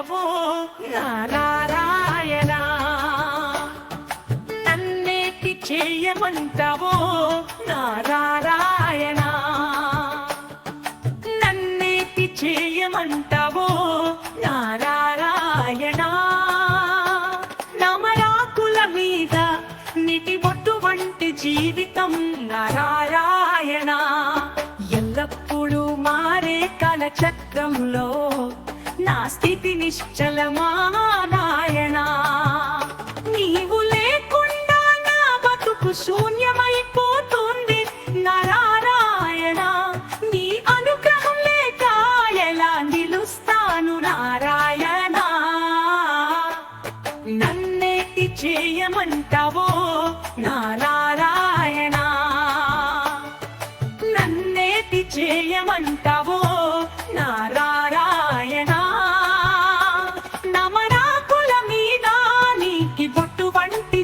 ప్రభు నారాయణ. నన్నేటి చేయమంటావు నారాయణ. నన్నేటి చేయమంటావు నారాయణ. నమరాకుల మీద నిటి బొట్టు వంటి జీవితం నారాయణ. ఎల్లప్పుడూ మారే కల చక్రంలో నా స్థితి నిశ్చలమా నాయణ నీవు లేకుండా నా బతుకు శూన్యమైపోతుంది నారాయణ నీ అనుగ్రహం లేక ఎలా నిలుస్తాను నారాయణ? నన్నేటి చేయమంటావో నారాయణ నన్నేటి చేయమంటావో నారాయణ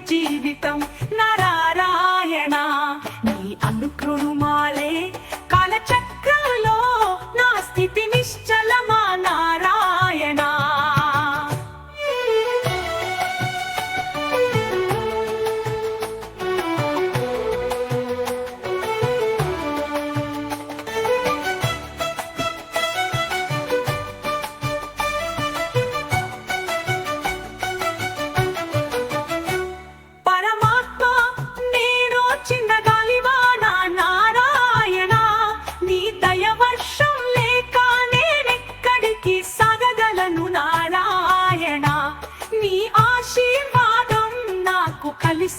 వంటి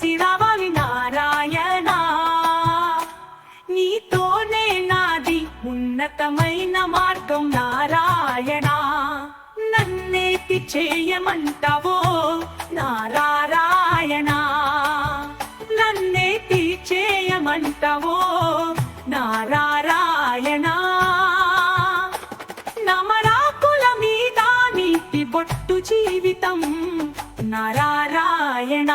నాకు నారాయణ. నీతోనే నాది ఉన్నతమైన మార్గం నారాయణ. నన్నేటి చేయమంటావో నారాయణ నన్నేటి చేయమంటావో నారాయణ నమరాకుల మీద నీటి బొట్టు జీవితం నారాయణ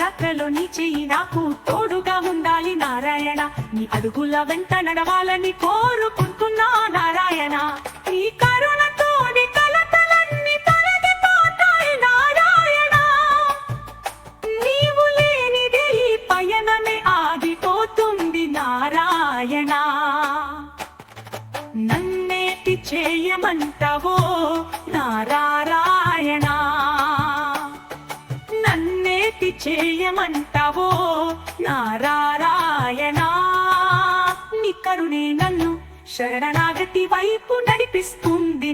యాత్రలో నీ చెయ్యి నాకు తోడుగా ఉండాలి నారాయణ. నీ అడుగుల వెంట నడవాలని కోరుకుంటున్నా నారాయణ. నీ కరుణతోని కలతలన్నీ తొలగిపోతాయి నారాయణ. నీవు లేనిదే ఈ పయనమే ఆగిపోతుంది నారాయణ. నన్నేటి చేయమంటావో నారారా? చేయమంటావో నారాయణ? నీ కరుణే నన్ను శరణాగతి వైపు నడిపిస్తుంది.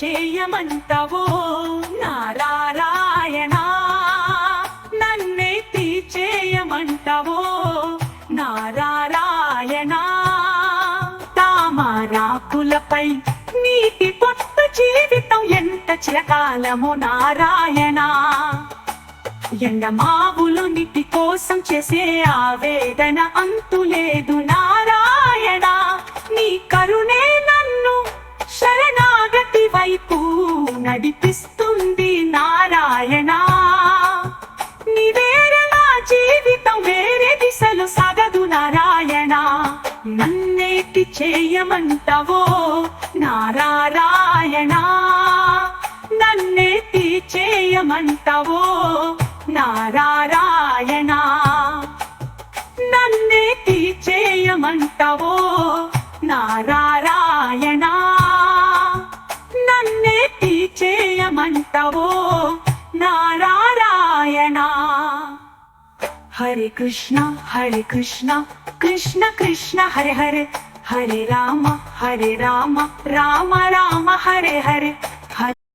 చేయమంటావో నారాయణ నన్నెత్తి చేయమంటావో నారాయణ తామరాకులపై నీటి పొట్టు జీవితం ఎంత చిరకాలమో నారాయణ? ఎండమావులు నీటి కోసం చేసే ఆవేదన అంతులేదు నడిపిస్తుంది నారాయణ. నీ నా జీవితం వేరే దిశలు సగదు నారాయణ. నన్నేటి చేయమంటవో నారాయణ నన్నేటి చేయమంటవో నారాయణ నన్నేటి చేయమంటవో నారాయణ ो नारायणा हरे कृष्ण हरे कृष्ण कृष्ण कृष्ण हरे हरे हरे राम हरे राम राम राम हरे हरे